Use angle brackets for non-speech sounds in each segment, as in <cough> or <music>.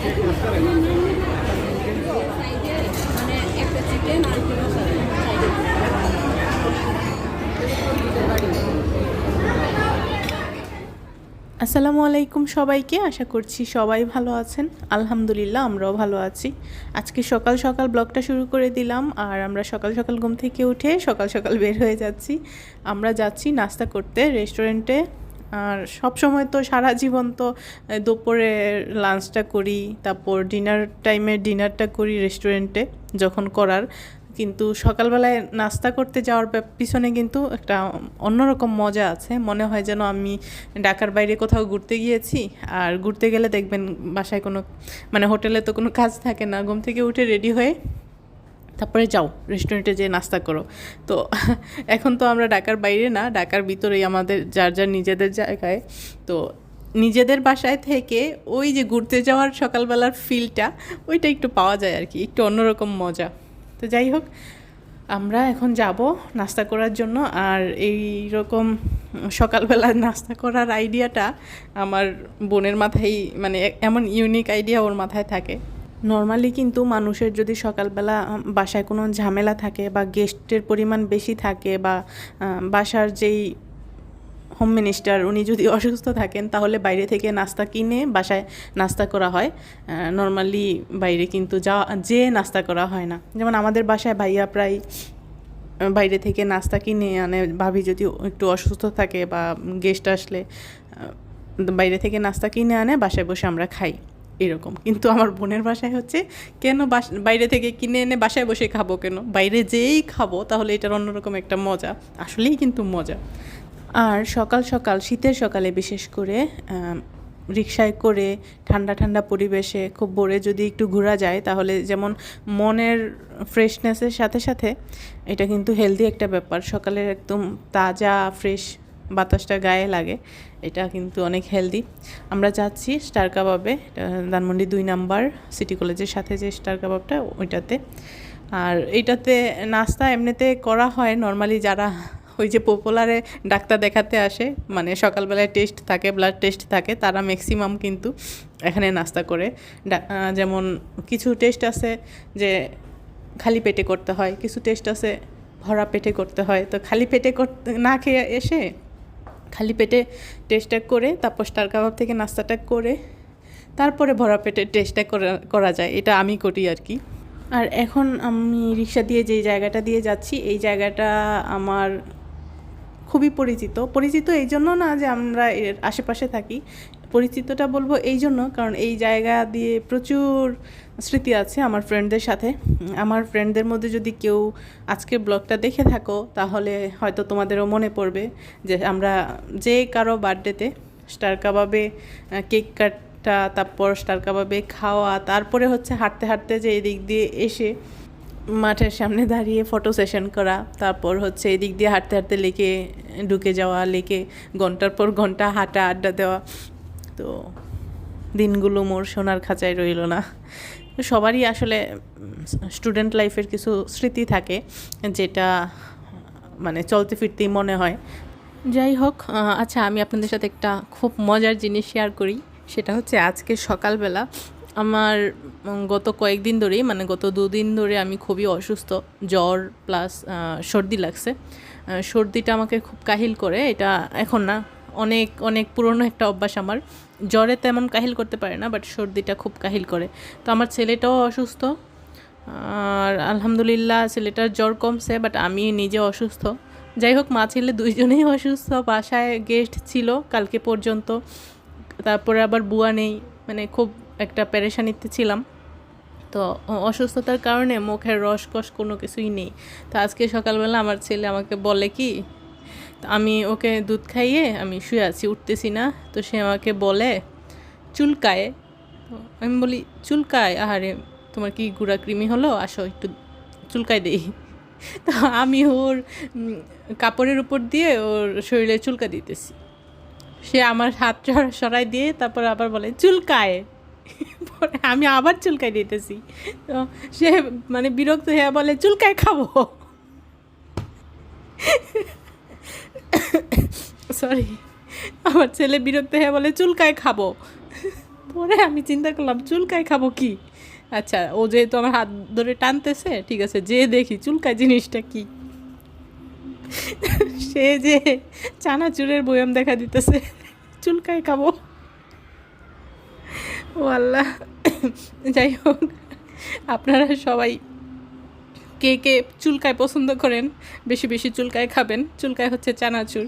আসসালামু আলাইকুম সবাইকে, আশা করছি সবাই ভালো আছেন। আলহামদুলিল্লাহ, আমরাও ভালো আছি। আজকে সকাল সকাল ব্লগটা শুরু করে দিলাম আর আমরা সকাল সকাল ঘুম থেকে উঠে সকাল সকাল বের হয়ে যাচ্ছি। আমরা যাচ্ছি নাস্তা করতে, রেস্টুরেন্টে। আর সব সময় তো সারা জীবন তো দুপুরে লাঞ্চটা করি, তারপর ডিনার টাইমে ডিনারটা করি রেস্টুরেন্টে যখন করার। কিন্তু সকালবেলায় নাস্তা করতে যাওয়ার পিছনে কিন্তু একটা অন্যরকম মজা আছে। মনে হয় যেন আমি ঢাকার বাইরে কোথাও ঘুরতে গিয়েছি, আর ঘুরতে গেলে দেখবেন বাসায় কোনো মানে হোটেলে তো কোনো কাজ থাকে না। ঘুম থেকে উঠে রেডি হয়ে তারপরে যাও রেস্টুরেন্টে যেয়ে নাস্তা করো। তো <laughs> এখন তো আমরা ঢাকার বাইরে না, ঢাকার ভিতরেই আমাদের যার যার নিজেদের জায়গায়। তো নিজেদের বাসায় থেকে ওই যে ঘুরতে যাওয়ার সকালবেলার ফিলটা ওইটা একটু পাওয়া যায় আর কি, একটু অন্যরকম মজা। তো যাই হোক, আমরা এখন যাব নাস্তা করার জন্য। আর এই রকম সকালবেলা নাস্তা করার আইডিয়াটা আমার বোনের মাথায় মানে এমন ইউনিক আইডিয়া ওর মাথায় থাকে। নর্মালি কিন্তু মানুষের যদি সকালবেলা বাসায় কোনো ঝামেলা থাকে বা গেস্টের পরিমাণ বেশি থাকে বা বাসার যেই হোম মিনিস্টার উনি যদি অসুস্থ থাকেন, তাহলে বাইরে থেকে নাস্তা কিনে বাসায় নাস্তা করা হয়। নর্মালি বাইরে কিন্তু যা যে নাস্তা করা হয় না। যেমন আমাদের বাসায় ভাইয়া প্রায় বাইরে থেকে নাস্তা কিনে আনে। ভাবি যদি একটু অসুস্থ থাকে বা গেস্ট আসলে বাইরে থেকে নাস্তা কিনে আনে, বাসায় বসে আমরা খাই। এরকম। কিন্তু আমার বোনের বাসায় হচ্ছে, কেন বাইরে থেকে কিনে এনে বাসায় বসে খাব কেন? বাইরে যেই খাব, তাহলে এটার অন্যরকম একটা মজা। আসলেই কিন্তু মজা। আর সকাল সকাল, শীতের সকালে বিশেষ করে রিক্সায় করে, ঠান্ডা ঠান্ডা পরিবেশে, খুব ভোরে যদি একটু ঘোরা যায়, তাহলে যেমন মনের ফ্রেশনেসের সাথে সাথে, এটা কিন্তু হেলদি একটা ব্যাপার। সকালের একদম তাজা ফ্রেশ বাতাসটা গায়ে লাগে। এটা কিন্তু অনেক হেলদি আমরা যাচ্ছি স্টার কাবাবে ধানমন্ডি দুই নাম্বার সিটি কলেজের সাথে যে স্টার কাবাবটা ওইটাতে। আর এইটাতে নাস্তা এমনিতে করা হয় নর্মালি যারা ওই যে পপুলারে ডাক্তার দেখাতে আসে মানে সকালবেলায় টেস্ট থাকে ব্লাড টেস্ট থাকে, তারা ম্যাক্সিমাম কিন্তু এখানে নাস্তা করে। যেমন কিছু টেস্ট আছে যে খালি পেটে করতে হয়, কিছু টেস্ট আছে ভরা পেটে করতে হয়। তো খালি পেটে করতে না খেয়ে এসে খালি পেটে টেস্টটা করে, তারপর স্টার কাবাব থেকে নাস্তাটা করে, তারপরে ভরা পেটে টেস্টটা করা যায়। এটা আমি করি আর কি। আর এখন আমি রিক্সা দিয়ে যেই জায়গাটা দিয়ে যাচ্ছি, এই জায়গাটা আমার খুবই পরিচিত। পরিচিত এই জন্য না যে আমরা এর আশেপাশে থাকি। পরিচিতটা বলব এই জন্য, কারণ এই জায়গা দিয়ে প্রচুর স্মৃতি আছে আমার ফ্রেন্ডদের সাথে। আমার ফ্রেন্ডদের মধ্যে যদি কেউ আজকে ব্লগটা দেখে থাকো, তাহলে হয়তো তোমাদেরও মনে পড়বে যে আমরা যে কারও বার্থডেতে স্টার কাবাবে কেক কাটটা, তারপর স্টার কাবাবে খাওয়া, তারপরে হচ্ছে হাঁটতে হাঁটতে যে এদিক দিয়ে এসে মাঠের সামনে দাঁড়িয়ে ফটো সেশন করা, তারপর হচ্ছে এদিক দিয়ে হাঁটতে হাঁটতে লেকে ঢুকে যাওয়া, লেকে ঘণ্টার পর ঘণ্টা হাঁটা, আড্ডা দেওয়া। তো দিনগুলো মোর সোনার খাঁচায় রইল না। সবারই আসলে স্টুডেন্ট লাইফের কিছু স্মৃতি থাকে যেটা মানে চলতে ফিরতেই মনে হয়। যাই হোক আচ্ছা আমি আপনাদের সাথে একটা খুব মজার জিনিস শেয়ার করি। সেটা হচ্ছে আজকে সকালবেলা আমার গত কয়েকদিন ধরেই মানে গত দুদিন ধরে আমি খুবই অসুস্থ, জ্বর প্লাস সর্দি লাগছে। সর্দিটা আমাকে খুব কাহিল করে। এটা এখন না, অনেক অনেক পুরনো একটা অভ্যাস আমার। জ্বরে তেমন কাহিল করতে পারে না বাট সর্দিটা খুব কাহিল করে। তো আমার ছেলেটাও অসুস্থ, আর আলহামদুলিল্লাহ ছেলেটার জ্বর কমছে বাট আমি নিজে অসুস্থ। যাই হোক, মা ছেলে দুইজনেই অসুস্থ, বাসায় গেস্ট ছিল কালকে পর্যন্ত, তারপরে আবার বুয়া নেই মানে খুব একটা পেরেশানিতে ছিলাম। তো অসুস্থতার কারণে মুখের রসকস কোনো কিছুই নেই। তো আজকে সকালবেলা আমার ছেলে আমাকে বলে কি আমি ওকে দুধ খাইয়ে আমি শুয়ে আছি, উঠতেছি না। তো সে আমাকে বলে, চুলকায়। আমি বলি, চুলকায়? আহারে, তোমার কি গুঁড়া কৃমি হলো? আসো একটু চুলকায় দেই। <laughs> তো আমি ওর কাপড়ের উপর দিয়ে ওর শরীরে চুলকা দিতেছি। সে আমার হাত সরা- সরাই দিয়ে তারপর আবার বলে, চুলকায়? পরে <laughs> আমি আবার চুলকায় দিতেছি। তো সে মানে বিরক্ত হয়ে বলে, চুলকায় খাব? <laughs> সরি আমার ছেলে বিরক্ত হয়ে বলে চুলকায় খাব? পরে আমি চিন্তা করলাম চুলকায় খাব কি? আচ্ছা ও যেহেতু আমার হাত ধরে টানতেছে, ঠিক আছে, যে দেখি চুলকায় জিনিসটা কি? সে যে চানাচুরের বয়াম দেখা দিতেছে চুলকায় খাব? ও আল্লাহ, যাই হোক, আপনারা সবাই কে কে চুলকায় পছন্দ করেন, বেশি বেশি চুলকায় খাবেন। চুলকায় হচ্ছে চানাচুর।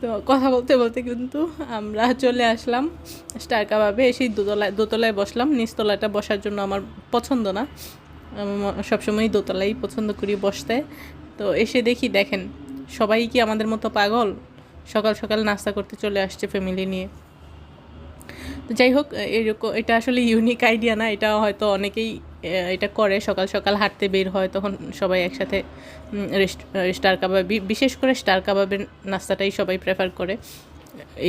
তো কথা বলতে বলতে কিন্তু আমরা চলে আসলাম স্টার কাবাবে, এসে দোতলায় দোতলায় বসলাম। নিচতলাটা বসার জন্য আমার পছন্দ না। সবসময় দোতলাই পছন্দ করি বসতে। তো এসে দেখি, দেখেন, সবাই কি আমাদের মতো পাগল? সকাল সকাল নাস্তা করতে চলে আসছে ফ্যামিলি নিয়ে। তো যাই হোক, এরকম এটা আসলে ইউনিক আইডিয়া না। এটা হয়তো অনেকেই এটা করে, সকাল সকাল হাঁটতে বের হয়, তখন সবাই একসাথে স্টার কাবাব বিশেষ করে স্টার কাবাবের নাস্তাটাই সবাই প্রেফার করে,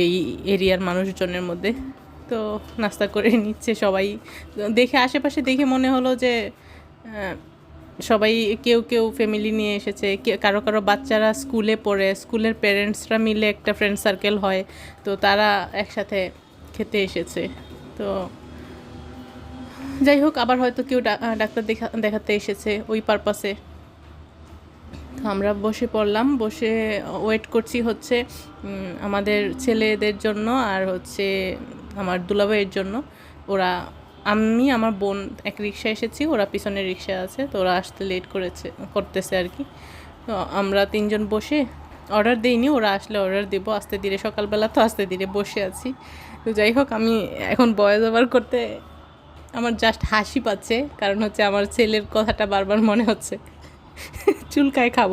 এই এরিয়ার মানুষজনের মধ্যে। তো নাস্তা করে নিচ্ছে সবাই। দেখে, আশেপাশে দেখে মনে হলো যে সবাই কেউ কেউ ফ্যামিলি নিয়ে এসেছে কারও কারও বাচ্চারা স্কুলে পড়ে, স্কুলের প্যারেন্টসরা মিলে একটা ফ্রেন্ড সার্কেল হয়, তো তারা একসাথে খেতে এসেছে। তো যাই হোক, আবার হয়তো কেউ ডাক্তার দেখা দেখাতে এসেছে ওই পারপাসে তো আমরা বসে পড়লাম, বসে ওয়েট করছি হচ্ছে আমাদের ছেলেদের জন্য আর হচ্ছে আমার দুলাভাইয়ের জন্য। ওরা, আমি, আমার বোন এক রিক্সা এসেছি, ওরা পিছনের রিক্সা আছে, তো ওরা আসতে লেট করেছে, করতেছে আর কি। তো আমরা তিনজন বসে অর্ডার দিইনি, ওরা আসলে অর্ডার দেবো, আস্তে ধীরে, সকালবেলা তো আস্তে ধীরে বসে আছি। তো যাই হোক, আমি এখন বয়েজ ওভার করতে আমার জাস্ট হাসি পাচ্ছে কারণ হচ্ছে আমার ছেলের কথাটা বারবার মনে হচ্ছে। চুলকায় খাব।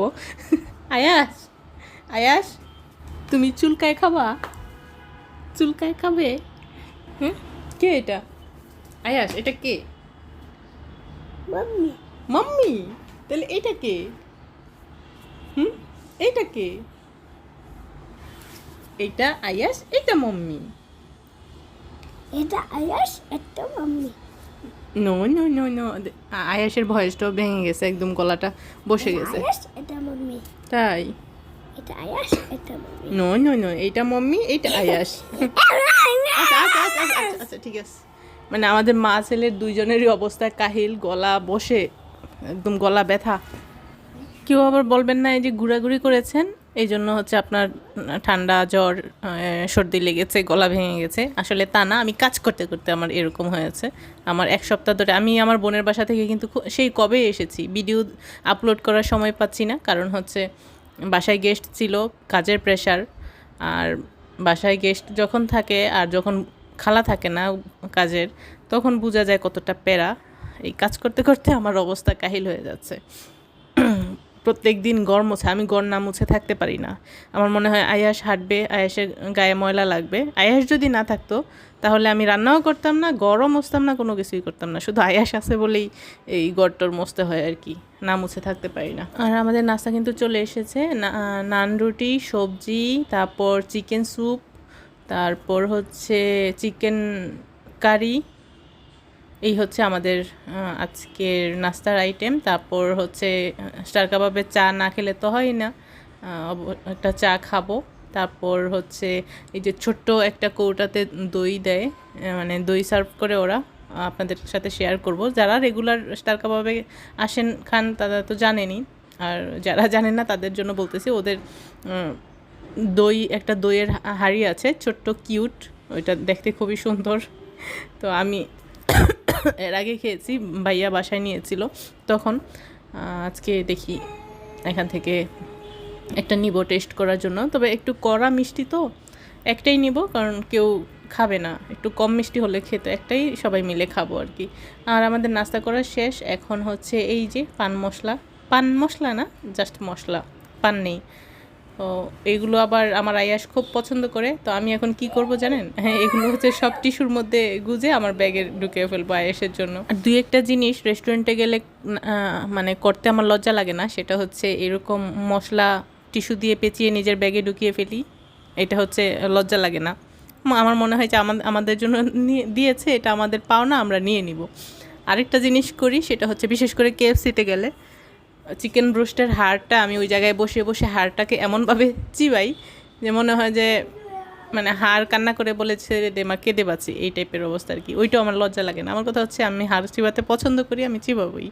আয়াস আয়াস তুমি চুলকায় খাবা? চুলকায় খাবে? হুম? কে এটা? আয়াস এটা কে? মাম্মি। মাম্মি? তাহলে এটা কে? হুম? এইটা কে? এইটা আয়াস এটা মাম্মি। এটা আয়াস এটা mummy. No no no no আয়াসের ভয়েসটাও ভেঙে গেছে একদম গলাটা বসে গেছে। তাই? নো নো নো এইটা মম্মি এইটা <laughs> আয়াস! আচ্ছা আচ্ছা আচ্ছা আচ্ছা, আচ্ছা আচ্ছা ঠিক আছে। মানে আমাদের মা ছেলের দুইজনেরই অবস্থা কাহিল গলা বসে একদম গলা ব্যথা। কেউ আবার বলবেন না এই যে ঘোরাঘুরি করেছেন? এই জন্য হচ্ছে আপনার ঠান্ডা জ্বর সর্দি লেগেছে, গলা ভেঙে গেছে। আসলে তা না, আমি কাজ করতে করতে আমার এরকম হয়েছে। আমার এক সপ্তাহ ধরে আমি আমার বোনের বাসা থেকে কিন্তু সেই কবে এসেছি। ভিডিও আপলোড করার সময় পাচ্ছি না, কারণ হচ্ছে বাসায় গেস্ট ছিল, কাজের প্রেশার আর বাসায় গেস্ট যখন থাকে আর যখন খালা থাকে না কাজের, তখন বোঝা যায় কতটা প্যারা। এই কাজ করতে করতে আমার অবস্থা কাহিল হয়ে যাচ্ছে। প্রত্যেক দিন গড় মুছে, আমি গড় না মুছে থাকতে পারি না। আমার মনে হয় আয়াস হাঁটবে, আয়াসের গায়ে ময়লা লাগবে। আয়াস যদি না থাকতো, তাহলে আমি রান্নাও করতাম না, গড়ও মুছতাম না, কোনো কিছুই করতাম না। শুধু আয়াস আছে বলেই এই গড়টর মুছতে হয় আর কি, না মুছে থাকতে পারি না। আর আমাদের নাস্তা কিন্তু চলে এসেছে নান রুটি, সবজি, তারপর চিকেন স্যুপ, তারপর হচ্ছে চিকেন কারি এই হচ্ছে আমাদের আজকের নাস্তার আইটেম তারপর হচ্ছে স্টার কাবাবের চা না খেলে তো হয় না। একটা চা খাব। তারপর হচ্ছে, এই যে ছোট্ট একটা কৌটাতে দই দেয় মানে দই সার্ভ করে ওরা, আপনাদের সাথে শেয়ার করব। যারা রেগুলার স্টার কাবাবে আসেন, খান, তারা তো জানেনই আর যারা জানেন না, তাদের জন্য বলতেছি, ওদের দই, একটা দইয়ের হাঁড়ি আছে, ছোট্ট কিউট ওইটা দেখতে খুবই সুন্দর। তো আমি <coughs> এর আগে খেয়েছি, ভাইয়া বাসায় নিয়েছিল। তখন আজকে দেখি এখান থেকে একটা নিব টেস্ট করার জন্য। তবে একটু কড়া মিষ্টি তো, একটাই নিব, কারণ কেউ খাবে না। একটু কম মিষ্টি হলে খেতে একটাই সবাই মিলে খাব আর কি। আর আমাদের নাস্তা করা শেষ। এখন হচ্ছে এই যে পান মশলা। পান মশলা না জাস্ট মশলা। পান নেই। তো এগুলো আবার আমার আয়াস খুব পছন্দ করে। তো আমি এখন কি করব জানেন? হ্যাঁ এগুলো হচ্ছে সব টিস্যুর মধ্যে গুজে আমার ব্যাগে ঢুকে ফেলব আয়াসের জন্য। আর দুই একটা জিনিস রেস্টুরেন্টে গেলে মানে করতে আমার লজ্জা লাগে না, সেটা হচ্ছে এরকম মশলা টিস্যু দিয়ে পেঁচিয়ে নিজের ব্যাগে ঢুকিয়ে ফেলি, এটা হচ্ছে লজ্জা লাগে না। আমার মনে হয় যে আমাদের জন্য নিয়ে দিয়েছে, এটা আমাদের পাওনা, আমরা নিয়ে নিব। আরেকটা জিনিস করি, সেটা হচ্ছে বিশেষ করে কেএফসিতে গেলে চিকেন ব্রোস্টের হাড়টা আমি ওই জায়গায় বসে বসে হাড়টাকে এমনভাবে চিবাই যে মনে হয় যে মানে হার কান্না করে বলেছে, দে মা, কেঁদে বাঁচি। এই টাইপের অবস্থা আর কি। ওইটাও আমার লজ্জা লাগে না। আমার কথা হচ্ছে, আমি হার চিবাতে পছন্দ করি, আমি চিবাবই।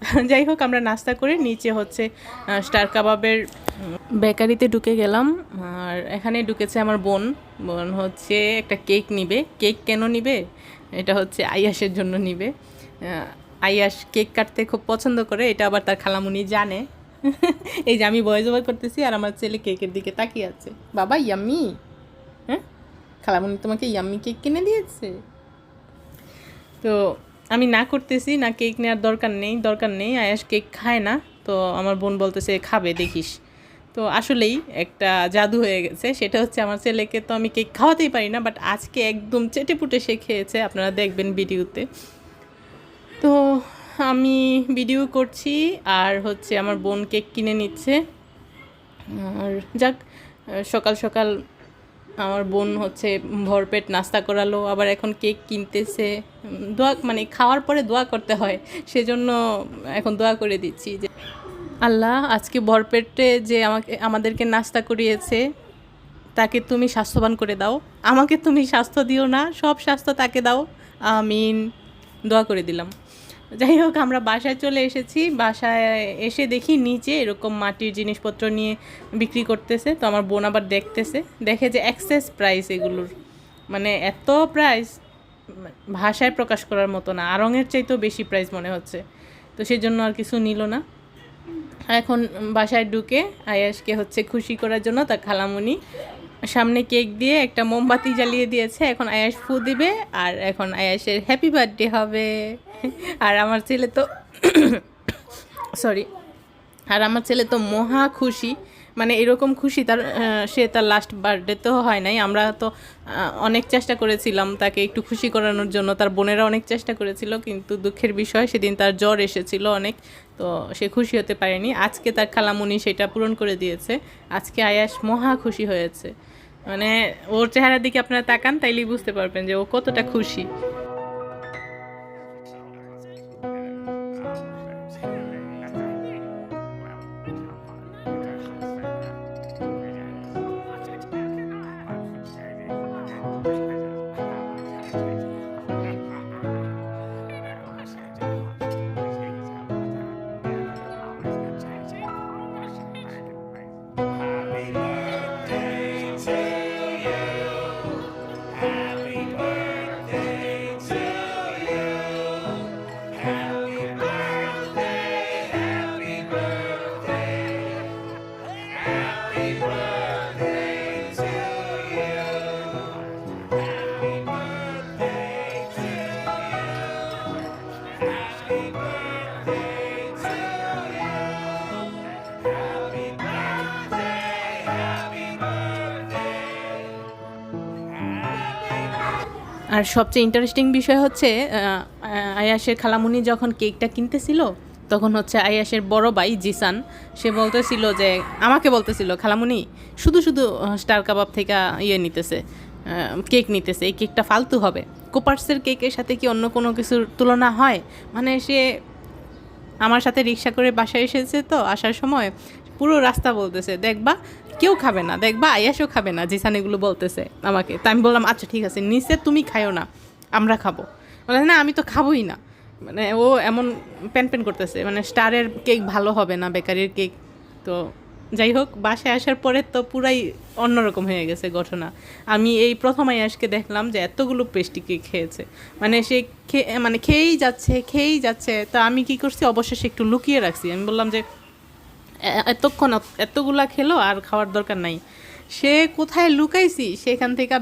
<laughs> যাই হোক, আমরা নাস্তা করে নিচে হচ্ছে স্টার কাবাবের বেকারিতে ঢুকে গেলাম। আর এখানে ঢুকেছে আমার বোন। বোন হচ্ছে একটা কেক নিবে। কেক কেন নিবে? এটা হচ্ছে আইয়াসের জন্য নিবে। আহ, আইয়াস কেক কাটতে খুব পছন্দ করে এটা আবার তার খালামুনি জানে। <laughs> এই যে আমি বয়স বয় করতেছি আর আমার ছেলে কেকের দিকে তাকিয়ে আছে। বাবা ইয়াম্মি হ্যাঁ? খালামুনি তোমাকে ইয়াম্মি কেক কিনে দিয়েছে? তো আমি না করতেছি না কেক নেওয়ার দরকার নেই দরকার নেই। আয়াস কেক খায় না তো আমার বোন বলতেছে খাবে দেখিস। তো আসলেই একটা জাদু হয়ে গেছে। সেটা হচ্ছে আমার ছেলেকে তো আমি কেক খাওয়াতেই পারি না বাট আজকে একদম চেটে পুটে সে খেয়েছে। আপনারা দেখবেন ভিডিওতে। তো আমি ভিডিও করছি আর হচ্ছে আমার বোন কেক কিনে নিচ্ছে। আর যাক, সকাল সকাল আমার বোন হচ্ছে ভরপেট নাস্তা করালো, আবার এখন কেক কিনতেছে। দোয়া মানে খাওয়ার পরে দোয়া করতে হয়, সেজন্য এখন দোয়া করে দিচ্ছি যে আল্লাহ আজকে ভরপেটে যে আমাকে, আমাদেরকে নাস্তা করিয়েছে, তাকে তুমি স্বাস্থ্যবান করে দাও। আমাকে তুমি স্বাস্থ্য দিও না, সব স্বাস্থ্য তাকে দাও। আমিন। দোয়া করে দিলাম। যাই হোক, আমরা বাসায় চলে এসেছি। বাসায় এসে দেখি নিচে এরকম মাটির জিনিসপত্র নিয়ে বিক্রি করতেছে। তো আমার বোন আবার দেখতেছে। দেখে যে এক্সেস প্রাইস এগুলোর। মানে এত প্রাইস ভাষায় প্রকাশ করার মতো না। আরঙের চাইতেও বেশি প্রাইস মনে হচ্ছে। তো সেই জন্য আর কিছু নিল না। এখন বাসায় ঢুকে আয়াসকে হচ্ছে খুশি করার জন্য তার খালামুনি সামনে কেক দিয়ে একটা মোমবাতি জ্বালিয়ে দিয়েছে। এখন আয়াস ফু দিবে আর এখন আয়াসের হ্যাপি বার্থডে হবে। আর আমার ছেলে তো <coughs> সরি আর আমার ছেলে তো মহা খুশি। মানে এরকম খুশি তার সে তার লাস্ট বার্থডে তো হয় নাই। আমরা তো অনেক চেষ্টা করেছিলাম তাকে একটু খুশি করানোর জন্য। তার বোনেরা অনেক চেষ্টা করেছিল, কিন্তু দুঃখের বিষয় সেদিন তার জ্বর এসেছিল অনেক। তো সে খুশি হতে পারেনি। আজকে তার খালামুনি সেটা পূরণ করে দিয়েছে। আজকে আয়াস মহা খুশি হয়েছে। মানে ওর চেহারার দিকে আপনারা তাকান তাইলেই বুঝতে পারবেন যে ও কতটা খুশি। আর সবচেয়ে ইন্টারেস্টিং বিষয় হচ্ছে আয়াসের খালামুনি যখন কেকটা কিনতেছিল, তখন হচ্ছে আয়াসের বড় ভাই জিসান, সে বলতেছিল যে, আমাকে বলতেছিল, খালামুনি, শুধু শুধু স্টার কাবাব থেকে ইয়ে নিতেছে কেক নিতেছে, এই কেকটা ফালতু হবে। কোপার্সের কেকের সাথে কি অন্য কোনো কিছুর তুলনা হয়? মানে সে আমার সাথে রিক্সা করে বাসায় এসেছে তো, আসার সময় পুরো রাস্তা বলতেছে, দেখবা কেউ খাবে না। দেখবা আয়াসও খাবে না, জিসান এগুলো বলতেছে আমাকে। তা আমি বললাম আচ্ছা ঠিক আছে, নিচে তুমি খাইও না, আমরা খাব। বলে, না, আমি তো খাবোই না। মানে ও এমন প্যান প্যান করতেছে মানে স্টারের কেক ভালো হবে না, বেকারির কেক। তো যাই হোক, বাসায় আসার পরে তো পুরাই অন্যরকম হয়ে গেছে ঘটনা। আমি এই প্রথম আয়াসকে দেখলাম যে এতগুলো পেস্টি কেক খেয়েছে। মানে সে খেয়ে মানে খেয়েই যাচ্ছে খেয়েই যাচ্ছে। তো আমি কি করছি? অবশেষে একটু লুকিয়ে রাখছি। আমি বললাম যে এতক্ষণ এতগুলা খেলো আর খাওয়ার দরকার নাই। সে কোথায় লুকাইছি সেখান থেকে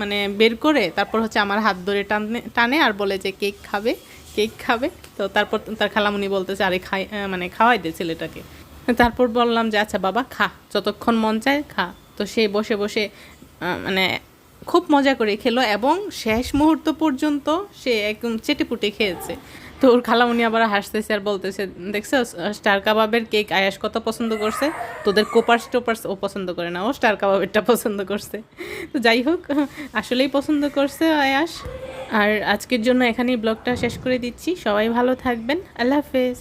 মানে বের করে তারপর হচ্ছে আমার হাত ধরে টানে টানে আর বলে যে কেক খাবে কেক খাবে। তো তারপর তার খালামুনি বলতেছে, আরে খাই মানে খাওয়াই দে ছেলেটাকে। তারপর বললাম যে আচ্ছা বাবা, খা, যতক্ষণ মন চায় খা। তো সে বসে বসে মানে খুব মজা করে খেলো এবং শেষ মুহূর্ত পর্যন্ত সে একদম চেটেপুটে খেয়েছে। তো ওর খালামুনি আবার হাসতেছে আর বলতেছে দেখছ স্টার কাবাবের কেক আয়াস কত পছন্দ করছে? তোদের কোপার্স টোপার্স ও পছন্দ করে না, ও স্টার কাবাবেরটা পছন্দ করছে। তো যাই হোক, আসলেই পছন্দ করছে আয়াস। আর আজকের জন্য এখানেই ব্লগটা শেষ করে দিচ্ছি। সবাই ভালো থাকবেন। আল্লাহ হাফেজ।